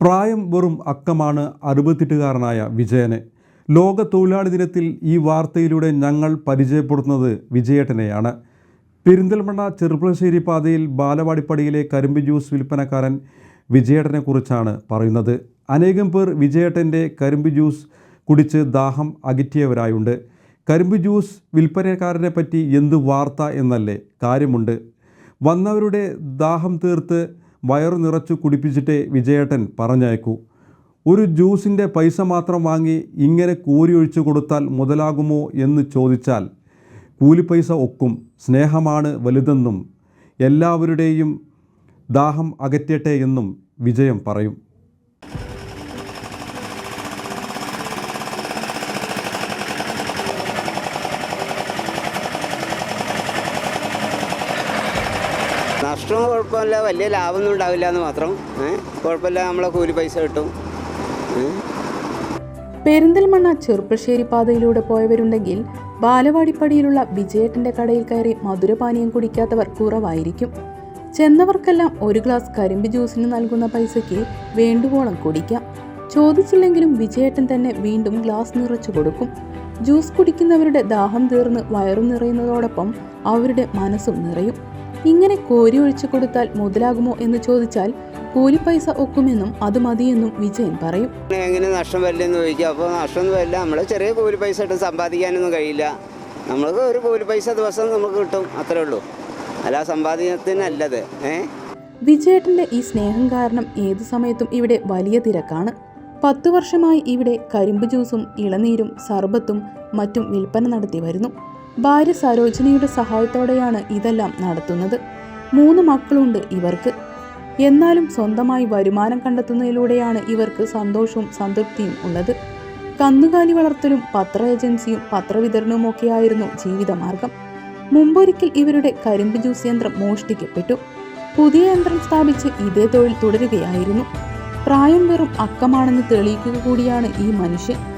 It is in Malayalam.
പ്രായം വെറും അക്കമാണ് അറുപത്തെട്ടുകാരനായ വിജയനെ. ലോക തൊഴിലാളി ദിനത്തിൽ ഈ വാർത്തയിലൂടെ ഞങ്ങൾ പരിചയപ്പെടുത്തുന്നത് വിജയേട്ടനെയാണ്. പെരിന്തൽമണ്ണ ചെറുപ്പുളശ്ശേരി പാതയിൽ ബാലവാടിപ്പടിയിലെ കരിമ്പ് ജ്യൂസ് വിൽപ്പനക്കാരൻ വിജയേട്ടനെ കുറിച്ചാണ് പറയുന്നത്. അനേകം പേർ വിജയേട്ടന്റെ കരിമ്പ് ജ്യൂസ് കുടിച്ച് ദാഹം അകറ്റിയവരായുണ്ട്. കരിമ്പ് ജ്യൂസ് വിൽപ്പനക്കാരനെ പറ്റി എന്ത് വാർത്ത എന്നല്ലേ കാര്യമുണ്ട്. വന്നവരുടെ ദാഹം തീർത്ത് വയറു നിറച്ചു കുടിപ്പിച്ചിട്ടേ വിജയേട്ടൻ പറഞ്ഞയക്കൂ. ഒരു ജ്യൂസിന്റെ പൈസ മാത്രം വാങ്ങി ഇങ്ങനെ കോരി ഒഴിച്ചു കൊടുത്താൽ മുതലാകുമോ എന്ന് ചോദിച്ചാൽ കൂലിപ്പൈസ ഒക്കും സ്നേഹമാണ് വലുതെന്നും എല്ലാവരുടെയും ദാഹം അകറ്റട്ടെ എന്നും വിജയം പറയും. നഷ്ടവും കുഴപ്പമില്ല. വലിയ ലാഭമൊന്നും ഉണ്ടാവില്ല എന്ന് മാത്രം. കുഴപ്പമില്ല നമ്മളെ കൂലി പൈസ കിട്ടും. പെരിന്തൽമണ്ണ ചെറുപ്പശ്ശേരി പാതയിലൂടെ പോയവരുണ്ടെങ്കിൽ ബാലവാടിപ്പടിയിലുള്ള വിജയേട്ടന്റെ കടയിൽ കയറി മധുരപാനീയം കുടിക്കാത്തവർ കുറവായിരിക്കും. ചെന്നവർക്കെല്ലാം ഒരു ഗ്ലാസ് കരിമ്പ് ജ്യൂസിന് നൽകുന്ന പൈസയ്ക്ക് വേണ്ടുവോളം കുടിക്കാം. ചോദിച്ചില്ലെങ്കിലും വിജയേട്ടൻ തന്നെ വീണ്ടും ഗ്ലാസ് നിറച്ചു കൊടുക്കും. ജ്യൂസ് കുടിക്കുന്നവരുടെ ദാഹം തീർന്ന് വയറും നിറയുന്നതോടൊപ്പം അവരുടെ മനസ്സും നിറയും. ഇങ്ങനെ കോരി ഒഴിച്ചു കൊടുത്താൽ മുതലാകുമോ എന്ന് ചോദിച്ചാൽ കൂലിപ്പൈസ ഒക്കുമെന്നും അത് മതിയെന്നും വിജയൻ പറയും. എങ്ങനെ നഷ്ടം വരില്ലെന്ന് ചോദിക്കുക അപ്പോൾ നഷ്ടമൊന്നും വരില്ല. നമ്മൾ ചെറിയ കൂലി പൈസ ഇട്ട് സമ്പാദിക്കാനൊന്നും കഴിയില്ല. നമ്മൾക്ക് ഒരു കൂലി പൈസ ദിവസം നമുക്ക് കിട്ടും. അത്രേ ഉള്ളൂ. അല്ല സമ്പാദ്യത്തിനല്ലത്. ഏ? വിജയേട്ടന്റെ ഈ സ്നേഹം കാരണം ഏതു സമയത്തും ഇവിടെ വലിയ തിരക്കാണ്. പത്തു വർഷമായി ഇവിടെ കരിമ്പ് ജ്യൂസും ഇളനീരും സർബത്തും മറ്റും വിൽപ്പന നടത്തി വരുന്നു. ഭാര്യ സരോജിനിയുടെ സഹായത്തോടെയാണ് ഇതെല്ലാം നടത്തുന്നത്. മൂന്ന് മക്കളുണ്ട് ഇവർക്ക്. എന്നാലും സ്വന്തമായി വരുമാനം കണ്ടെത്തുന്നതിലൂടെയാണ് ഇവർക്ക് സന്തോഷവും സംതൃപ്തിയും ഉള്ളത്. കന്നുകാലി വളർത്തലും പത്ര ഏജൻസിയും പത്രവിതരണവും ഒക്കെയായിരുന്നു ജീവിതമാർഗം. മുമ്പൊരിക്കൽ ഇവരുടെ കരിമ്പ് ജ്യൂസ് യന്ത്രം മോഷ്ടിക്കപ്പെട്ടു. പുതിയ യന്ത്രം സ്ഥാപിച്ച് ഇതേ തൊഴിൽ തുടരുകയായിരുന്നു. പ്രായം വെറും അക്കമാണെന്ന് തെളിയിക്കുക കൂടിയാണ് ഈ മനുഷ്യൻ.